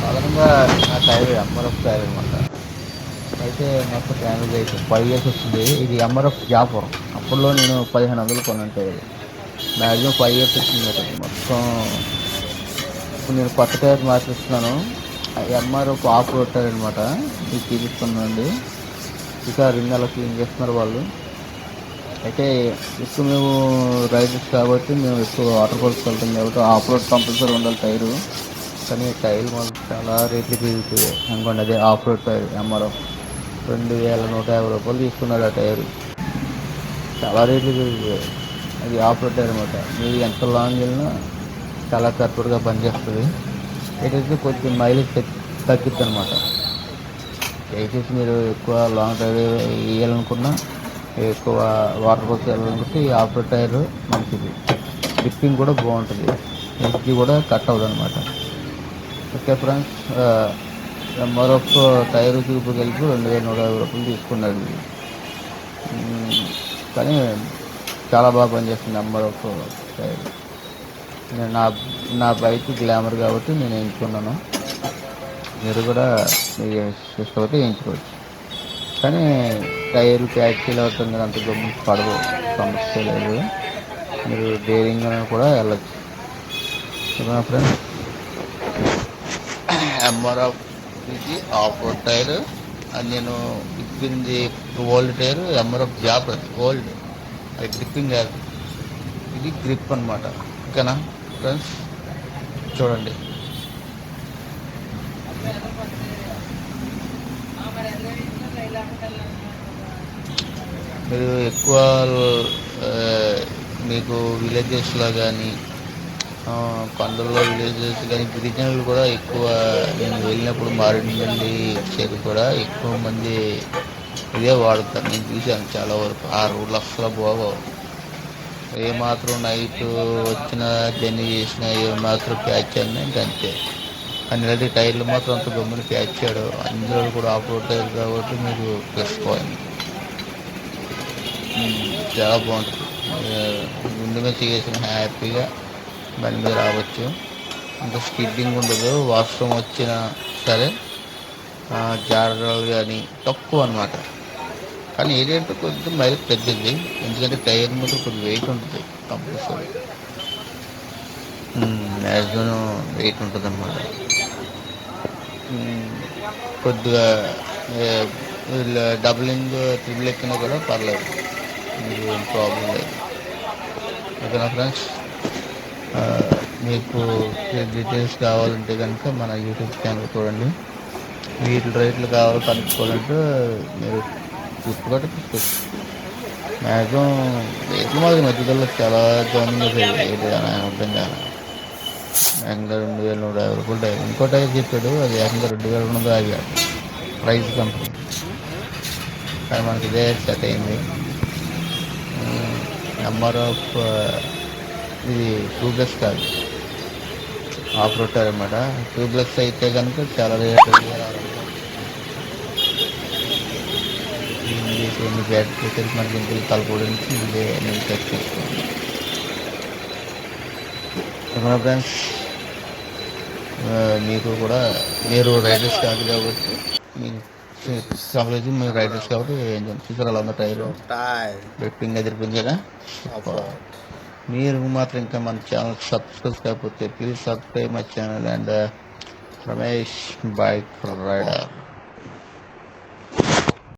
సాధారణంగా నా tyre MRF tyre అనమాట అయితే మొత్తం డ్యామేజ్ అయితే ఫైవ్ ఇయర్స్ వచ్చింది ఇది ఎంఆర్ఎఫ్ జాపర్. అప్పట్లో నేను పదిహేను వందలు కొన్నాను టైర్ మ్యాక్సిమం ఫైవ్ ఇయర్స్ వచ్చింది కదా. మొత్తం ఇప్పుడు నేను కొత్త టైర్ మార్చిస్తున్నాను. ఎంఆర్ఎఫ్ ఆఫ్ రోడ్ టైర్ అనమాట ఇది తీసుకున్నానండి. ఇక రింగ్ అలా క్లీన్ చేస్తున్నారు వాళ్ళు. అయితే ఎక్కువ మేము రైడర్స్ కాబట్టి మేము ఎక్కువ వాటర్ ఫాల్స్కి వెళ్తాం కాబట్టి ఆఫ్ రోడ్ కంపల్సరీ ఉండాలి టైరు కానీ టైర్ మాకు చాలా రేట్లు పెరుగుతుంది అనుకోండి అదే ఆఫ్ రోడ్ టైర్ ఎంఆర్ఎఫ్ రెండు వేల నూట యాభై రూపాయలు తీసుకున్నాడు ఆ టైరు చాలా రేట్లు పెరుగుతుంది అది ఆఫ్ రోడ్ టైర్ అనమాట మీరు ఎంత లాంగ్ వెళ్ళినా చాలా కరెక్ట్గా పనిచేస్తుంది ఏదైతే కొంచెం మైలేజ్ తగ్గిద్ది అనమాట దయచేసి మీరు ఎక్కువ లాంగ్ డ్రైవ్ వేయాలనుకున్నా ఎక్కువ వాటర్ వర్క్ వెళ్ళాలనుకుంటే ఈ టైర్ మంచిది. డిప్పింగ్ కూడా బాగుంటుంది. ఎడ్జి కూడా కట్ అవ్వదు అనమాట ఓకే ఫ్రెండ్స్ మరొక టైర్ చూపు కలిపి రెండు వేల నూట యాభై రూపాయలు తీసుకున్నాడు. కానీ చాలా బాగా పనిచేస్తుంది మరొక టైర్. నేను నా నా బైక్ గ్లామర్ కాబట్టి నేను ఎంచుకున్నాను మీరు కూడా మీరు ఇష్టమైతే ఎంచుకోవచ్చు కానీ టైర్ ప్యాచీలు అవుతుంది అంత గమ్ము పడదు. సమస్య లేదు. మీరు డేరింగ్గా కూడా వెళ్ళచ్చు. ఓకేనా ఫ్రెండ్స్? ఎంఆర్ఎఫ్ ఇది ఆఫ్ రోడ్ టైర్. అది నేను ఇప్పింది old tyre MRF job old. అది గ్రిప్పింగ్ కాదు. ఇది గ్రిప్ అనమాట ఓకేనా ఫ్రెండ్స్? చూడండి. మీరు ఎక్కువ మీకు విలేజెస్లో కానీ కొండల్లో విలేజెస్ కానీ గిరిజనులు కూడా ఎక్కువ నేను వెళ్ళినప్పుడు మారేడుమిల్లి సైడ్ కూడా ఎక్కువ మంది ఇదే వాడతారు. నేను చూశాను చాలా వరకు. ఆ రోడ్లు అస్సలు బాగోవు. ఏ మాత్రం నైట్ వచ్చిన జర్నీ చేసిన ఏ మాత్రం ప్యాచ్ అన్నా ఇంకా అంతే. కానీ ఇలాంటి టైర్లు మాత్రం అంత గమ్మున ప్యాచ్ చేయడం. అందులో కూడా ఆఫ్ రోడ్ టైర్ కాబట్టి మీకు ప్లస్ పాయింట్ చాలా బాగుంటుంది. ఆ, ముందు మీద చేసిన హ్యాపీగా బండి మీద రావచ్చు. అంత స్కిడ్డింగ్ ఉండదు. వాష్రూమ్ వచ్చినా సరే ఆ, జారడాలు కానీ తక్కువ అనమాట కానీ ఏంటంటే కొంచెం మరి తగ్గింది. ఎందుకంటే టైర్ మాత్రం కొంచెం వెయిట్ ఉంటుంది కంపల్సరీ. మ్యాక్సిమం వెయిట్ ఉంటుంది అన్నమాట కొద్దిగా వీళ్ళ డబులింగ్ ట్రిపుల్ ఎక్కినా కూడా పర్లేదు. మీకు ఏం ప్రాబ్లం లేదు. ఓకేనా ఫ్రెండ్స్ మీకు డీటెయిల్స్ కావాలంటే కనుక మన యూట్యూబ్ ఛానల్ చూడండి. వీటి రేట్లు కావాలి కనుక్కోవాలంటే మీరు చూసుకోవటం తీసుకోవచ్చు మ్యాక్సిమం రేట్లు మాది మధ్యలో చాలా దారుణంగా పెరిగాయి. అని అర్థం కాదు ఏకంగా రెండు వేల నూట యాభై రూపాయలు టైర్ ఇంకో టైర్ చెప్పాడు అది ఏకంగా రెండు వేల రెండు ఆగాడు ప్రైస్ కంపెనీ కానీ మనకి ఇదే సెట్ అయింది. నెంబర్ ఆఫ్ uh, ఇది ట్యూబ్లెస్ కాదు. ఆఫ్ రోడ్ అనమాట ట్యూబ్లెస్ అయితే కనుక చాలా రేట్ ఎన్ని బ్యాటరీ తెలిసి మనకి ఇంటికి కలుపుకోవడానికి ఇదే నేను సెట్ చేసుకోండి ఫ్రెండ్స్ మీకు కూడా మీరు రైడర్స్ కాదు కాబట్టి మీకు సంప్రదించి మీరు రైడర్స్ కాబట్టి చూసారు అలా ఉన్న టైర్ టైర్ బెట్టింగ్ ఎదిరిపోయింది కదా మీరు మాత్రం ఇంకా మన ఛానల్ సబ్స్క్రైబ్ కాకపోతే please subscribe my channel and Ramesh bike rider